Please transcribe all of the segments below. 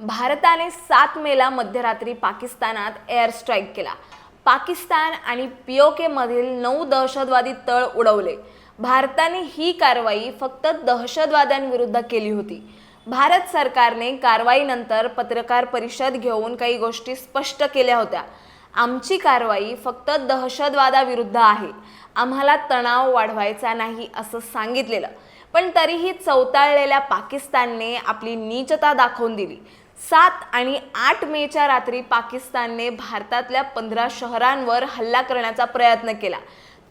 भारताने सात मेला मध्यरात्री पाकिस्तानात एअर स्ट्राईक केला. पाकिस्तान आणि पीओकेमधील नऊ दहशतवादी तळ उडवले. भारताने ही कारवाई फक्त दहशतवाद्यांविरुद्ध केली होती. भारत सरकारने कारवाईनंतर पत्रकार परिषद घेऊन काही गोष्टी स्पष्ट केल्या होत्या. आमची कारवाई फक्त दहशतवादाविरुद्ध आहे. आम्हाला तणाव वाढवायचा नाही असं सांगितलेलं. पण तरीही चौताळलेल्या पाकिस्तानने आपली नीचता दाखवून दिली. सात आणि आठ मेच्या रात्री पाकिस्तानने भारतातल्या पंधरा शहरांवर हल्ला करण्याचा प्रयत्न केला.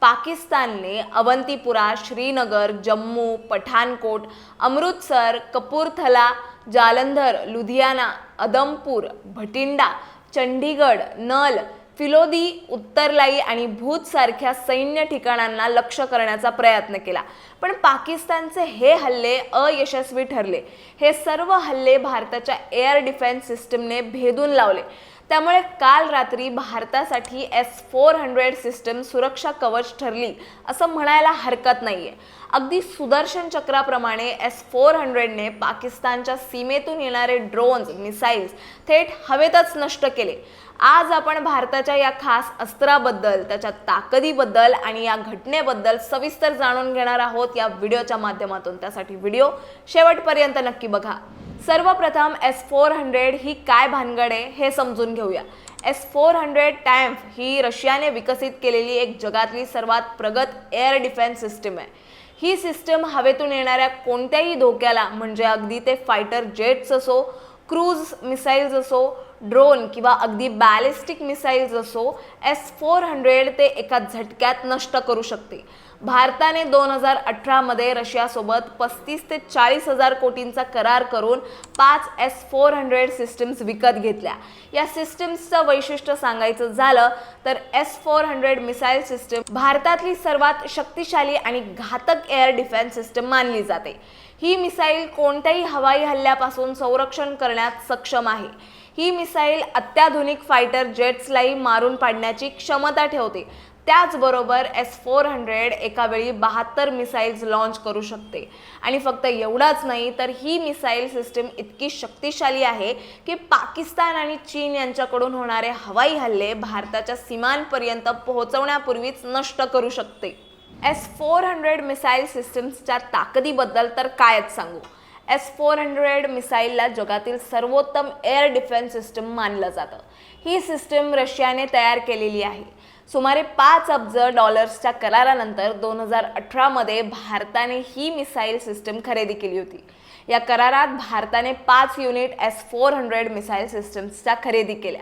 पाकिस्तानने अवंतीपुरा श्रीनगर जम्मू पठाणकोट अमृतसर कपूरथला जालंधर लुधियाना अदमपूर भटिंडा चंडीगड नल फिलोदी उत्तरलाई आणि भूत सारख्या सैन्य ठिकाणांना लक्ष करण्याचा प्रयत्न केला. पण पाकिस्तानचे हे हल्ले अयशस्वी ठरले. हे सर्व हल्ले भारताच्या एअर डिफेन्स सिस्टमने भेदून लावले. त्यामुळे काल रात्री भारतासाठी एस फोर हंड्रेड सिस्टम सुरक्षा कवच ठरली असं म्हणायला हरकत नाहीये. अगदी सुदर्शन चक्राप्रमाणे एस फोर हंड्रेडने पाकिस्तानच्या सीमेतून येणारे ड्रोन्स मिसाईल्स थेट हवेतच नष्ट केले. आज आपण भारताच्या या खास अस्त्राबद्दल त्याच्या ताकदीबद्दल आणि या घटनेबद्दल सविस्तर जाणून घेणार आहोत या व्हिडिओच्या माध्यमातून. त्यासाठी व्हिडिओ शेवटपर्यंत नक्की बघा. सर्वप्रथम एस फोर हंड्रेड ही काय भानगड आहे हे समजून घेऊया. एस फोर हंड्रेड टॅम्फ ही रशियाने विकसित केलेली एक जगातली सर्वात प्रगत एअर डिफेन्स सिस्टम आहे. ही सिस्टम हवेतून येणाऱ्या कोणत्याही धोक्याला म्हणजे अगदी ते फायटर जेट्स असो क्रूज मिसाईल्स असो ड्रोन किंवा अगदी बॅलिस्टिक मिसाईल्स असो एस फोर हंड्रेड ते एका झटक्यात नष्ट करू शकते. भारताने दोन हजार अठरामध्ये रशियासोबत पस्तीस ते चाळीस हजार कोटींचा करार करून पाच एस फोर हंड्रेड सिस्टम्स विकत घेतल्या. या सिस्टम्सचं वैशिष्ट्य सांगायचं झालं तर S four hundred missile system भारतातली सर्वात शक्तिशाली आणि घातक एअर डिफेन्स सिस्टम मानली जाते. ही मिसाईल कोणत्याही हवाई हल्ल्यापासून संरक्षण करण्यात सक्षम आहे. ही मिसाईल अत्याधुनिक फायटर जेट्सलाही मारून पाडण्याची क्षमता ठेवते. त्याचबरोबर एस फोर हंड्रेड एका वेळी बहात्तर मिसाईल्स लॉन्च करू शकते. आणि फक्त एवढाच नाही तर ही मिसाईल सिस्टीम इतकी शक्तिशाली आहे की पाकिस्तान आणि चीन यांच्याकडून होणारे हवाई हल्ले भारताच्या सीमांपर्यंत पोहोचवण्यापूर्वीच नष्ट करू शकते. एस फोर हंड्रेड मिसाईल सिस्टम्सच्या ताकदीबद्दल तर कायच सांगू. एस फोर हंड्रेड मिसाईलला जगातील सर्वोत्तम एअर डिफेन्स सिस्टम मानलं जातं. ही सिस्टम रशियाने तयार केलेली आहे. सुमारे पाच अब्ज डॉलर्सच्या करारानंतर दोन हजार अठरामध्ये भारताने ही मिसाईल सिस्टम खरेदी केली होती. या करारात भारताने पाच unit S four hundred missile सिस्टम्सच्या खरेदी केल्या.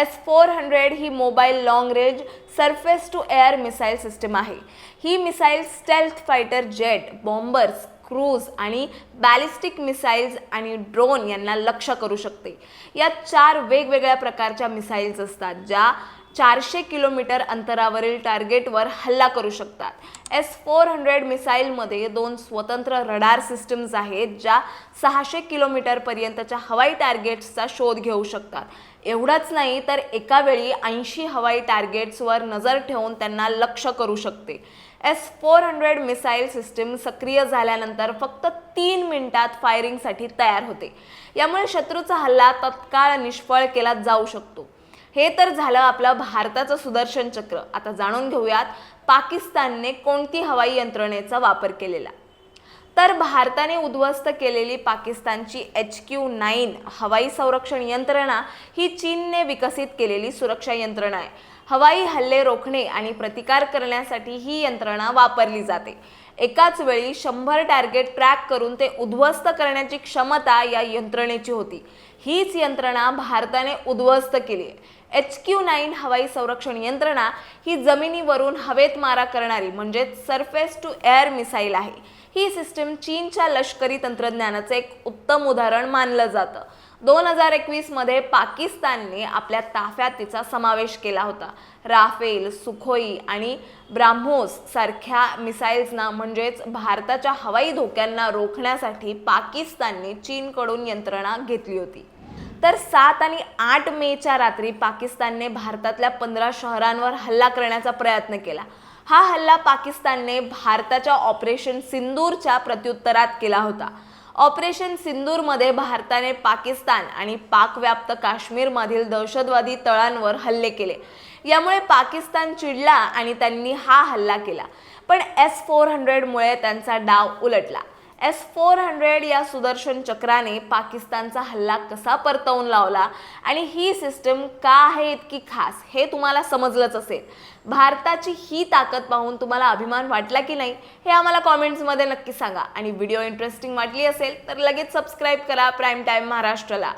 S four hundred he mobile long range surface to air missile system आहे. ही missile stealth fighter jet bombers cruise आणि बॅलिस्टिक मिसाईल्स आणि ड्रोन यांना लक्ष करू शकते. या चार वेगवेगळ्या प्रकारच्या मिसाईल्स असतात ज्या चारशे किलोमीटर अंतरावरील टार्गेटवर हल्ला करू शकतात. एस फोर हंड्रेड मिसाईलमध्ये दोन स्वतंत्र रडार सिस्टम्स आहेत ज्या सहाशे किलोमीटरपर्यंतच्या हवाई टार्गेट्सचा शोध घेऊ शकतात. एवढंच नाही तर एका वेळी ऐंशी हवाई टार्गेट्सवर नजर ठेवून त्यांना लक्ष करू शकते. S four hundred missile system सक्रिय झाल्यानंतर फक्त तीन मिनिटात फायरिंगसाठी तयार होते. यामुळे शत्रूचा हल्ला तत्काळ निष्फळ केला जाऊ शकतो. हे तर झालं आपलं भारताचं सुदर्शन चक्र. आता जाणून घेऊयात पाकिस्तानने कोणती हवाई यंत्रणेचा वापर केलेला. तर भारताने उद्ध्वस्त केलेली पाकिस्तानची एच क्यू नाईन हवाई संरक्षण यंत्रणा ही चीनने विकसित केलेली सुरक्षा यंत्रणा आहे. हवाई हल्ले रोखणे आणि प्रतिकार करण्यासाठी ही यंत्रणा वापरली जाते. एकाच वेळी शंभर टार्गेट ट्रॅक करून ते उद्ध्वस्त करण्याची क्षमता या यंत्रणेची होती. हीच यंत्रणा भारताने उद्ध्वस्त केली एच क्यू नाईन हवाई संरक्षण यंत्रणा ही जमिनीवरून हवेत मारा करणारी म्हणजेच सरफेस टू एअर मिसाईल आहे. ही सिस्टीम चीनच्या लष्करी तंत्रज्ञानाचं एक उत्तम उदाहरण मानलं जातं. दोन हजार एकवीसमध्ये पाकिस्तानने आपल्या ताफ्यात तिचा समावेश केला होता. राफेल सुखोई आणि ब्राह्मोस सारख्या मिसाईल्सना म्हणजेच भारताच्या हवाई धोक्यांना रोखण्यासाठी पाकिस्तानने चीनकडून यंत्रणा घेतली होती. तर सात आणि आठ मेच्या रात्री पाकिस्तानने भारतातल्या पंधरा शहरांवर हल्ला करण्याचा प्रयत्न केला. हा हल्ला पाकिस्तानने भारताच्या ऑपरेशन सिंदूरच्या प्रत्युत्तरात केला होता. ऑपरेशन सिंदूरमध्ये भारताने पाकिस्तान आणि पाकव्याप्त काश्मीरमधील दहशतवादी तळांवर हल्ले केले. यामुळे पाकिस्तान चिडला आणि त्यांनी हा हल्ला केला. पण एस फोर हंड्रेडमुळे त्यांचा डाव उलटला. एस फोर हंड्रेड या सुदर्शन चक्राने पाकिस्तानचा हल्ला कसा परतवून लावला आणि ही सिस्टम का आहे इतकी खास हे तुम्हाला समजलंच असेल. भारताची ही ताकद पाहून तुम्हाला अभिमान वाटला की नाही हे आम्हाला कॉमेंट्समध्ये नक्की सांगा. आणि व्हिडिओ इंटरेस्टिंग वाटली असेल तर लगेच सबस्क्राईब करा प्राईम टाईम महाराष्ट्राला.